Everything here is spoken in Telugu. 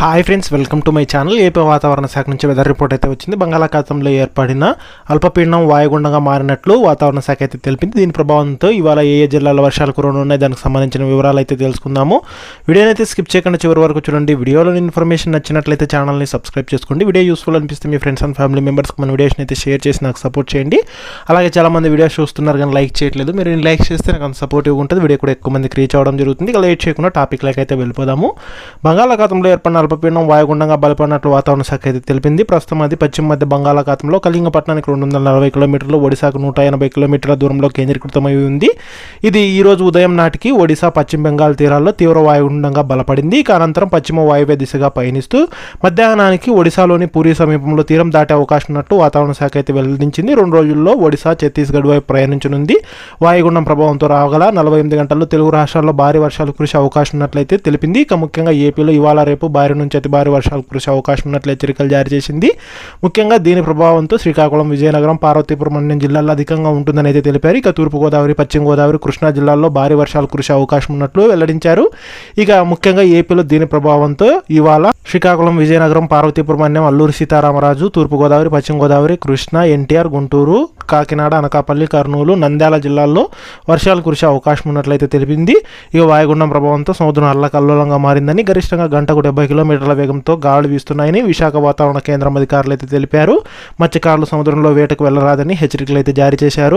Hi friends welcome to my channel AP వాతావరణ శాఖ నుంచి వెదర్ రిపోర్ట్ అయితే వచ్చింది. బంగాళాఖాతంలో ఏర్పడిన అల్పపీడనం వాయుగుండంగా మారినట్లు వాతావరణ శాఖ అయితే తెలిపింది. దీని ప్రభావంతో ఇవాళ ఏ ఏ జిల్లాల వర్షాలు కురవనున్నాయి దానికి సంబంధించిన వివరాలు అయితే తెలుసుకుందాము. వీడియోని అయితే స్కిప్ చేయకుండా చివరి వరకు చూడండి. వీడియోలోని ఇన్ఫర్మేషన్ నచ్చినట్లయితే ఛానల్ని సబ్స్క్రైబ్ చేసుకోండి. వీడియో యూస్ఫుల్ అనిపిస్తే మీ ఫ్రెండ్స్ అండ్ ఫ్యామిలీ మెంబర్స్కి మన వీడియోస్ని అయితే షేర్ చేసి నాకు సపోర్ట్ చేయండి. అలాగే చాలామంది వీడియోస్ చూస్తున్నారు కానీ లైక్ చేయట్లేదు. మీరు లైక్ చేస్తే నాకు అంత సపోర్టివ్గా ఉంటుంది వీడియో కూడా ఎక్కువ మందికి రీచ్ అవ్వడం జరుగుతుంది. ఇక లేట్ చేయకుండా టాపిక్ లైక్ అయితే వెళ్ళిపోదాము. బంగాళాఖాతంలో ఏర్పడిన అల్పపీడనం వాయుగుండంగా బలపడినట్లు వాతావరణ శాఖ అయితే తెలిపింది. ప్రస్తుతం అది పశ్చిమ మధ్య బంగాళాఖాతంలో కళింగపట్నానికి రెండు వందల నలభై కిలోమీటర్లు ఒడిశాకు నూట ఎనభై కిలోమీటర్ల దూరంలో కేంద్రీకృతమై ఉంది. ఇది ఈ రోజు ఉదయం నాటికి ఒడిశా పశ్చిమ బెంగాల్ తీరాల్లో తీవ్ర వాయుగుండంగా బలపడింది. ఇక అనంతరం పశ్చిమ వాయువ్య దిశగా పయనిస్తూ మధ్యాహ్నానికి ఒడిశాలోని పూరి సమీపంలో తీరం దాటే అవకాశం ఉన్నట్టు వాతావరణ శాఖ అయితే వెల్లడించింది. రెండు రోజుల్లో ఒడిశా ఛత్తీస్గఢ్ వైపు ప్రయాణించనుంది. వాయుగుండం ప్రభావంతో రాగల నలభై ఎనిమిది గంటల్లో తెలుగు రాష్ట్రాల్లో భారీ వర్షాలు కురిసే అవకాశం ఉన్నట్లయితే తెలిపింది. ఇక ముఖ్యంగా ఏపీలో ఇవాళ రేపు భారీ నుంచి అతి భారీ వర్షాలు కురిసే అవకాశం ఉన్నట్లు హెచ్చరికలు జారీ చేసింది. ముఖ్యంగా దీని ప్రభావంతో శ్రీకాకుళం విజయనగరం పార్వతీపురం మండలం జిల్లాల్లో అధికంగా ఉంటుందని అయితే తెలిపారు. ఇక తూర్పుగోదావరి పశ్చిమ గోదావరి కృష్ణా జిల్లాల్లో భారీ వర్షాలు కురిసే అవకాశం ఉన్నట్లు వెల్లడించారు. ఇక ముఖ్యంగా ఏపీలో దీని ప్రభావంతో ఇవాళ శ్రీకాకుళం విజయనగరం పార్వతీపురం అన్యం అల్లూరి సీతారామరాజు తూర్పుగోదావరి పశ్చిమ గోదావరి కృష్ణా ఎన్టీఆర్ గుంటూరు కాకినాడ అనకాపల్లి కర్నూలు నంద్యాల జిల్లాల్లో వర్షాలు కురిసే అవకాశం ఉన్నట్లయితే తెలిపింది. ఇక వాయుగుండం ప్రభావంతో సముద్రం అల్లకల్లోలంగా మారిందని గరిష్టంగా గంటకు డెబ్బై కిలోమీటర్ల వేగంతో గాలులు వీస్తున్నాయని విశాఖ వాతావరణ కేంద్రం అధికారులు అయితే తెలిపారు. మత్స్యకారులు సముద్రంలో వేటకు వెళ్ళరాదని హెచ్చరికలు అయితే జారీ చేశారు.